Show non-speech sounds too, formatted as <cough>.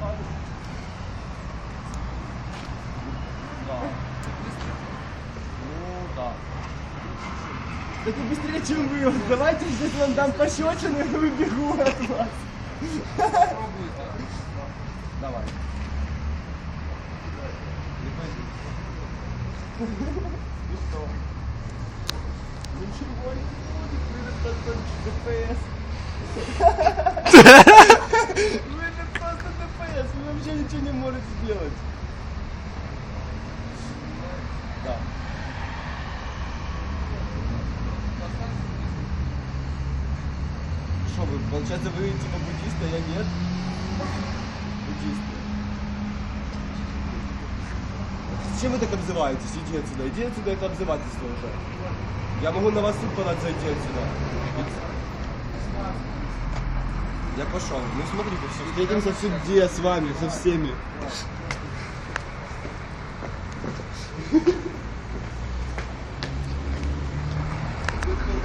Да. Ну, да. Так вы быстрее, чем вы. Давайте здесь вам дам пощечину и убегу от вас. Пробуйте. Давай. Не пойду. И что? Ничего не будет, вы ДПС. <laughs> Вы же просто ДПС, вы вообще ничего не можете сделать. Да. Что вы, получается, вы типа буддисты, а я нет? Буддисты. Чем вы так обзываетесь? Иди отсюда, иди отсюда, это обзывательство уже. Я могу на вас суд подать, зайти отсюда. Я пошел. Ну смотрите, все. Встретимся в суде с вами, со всеми. <laughs>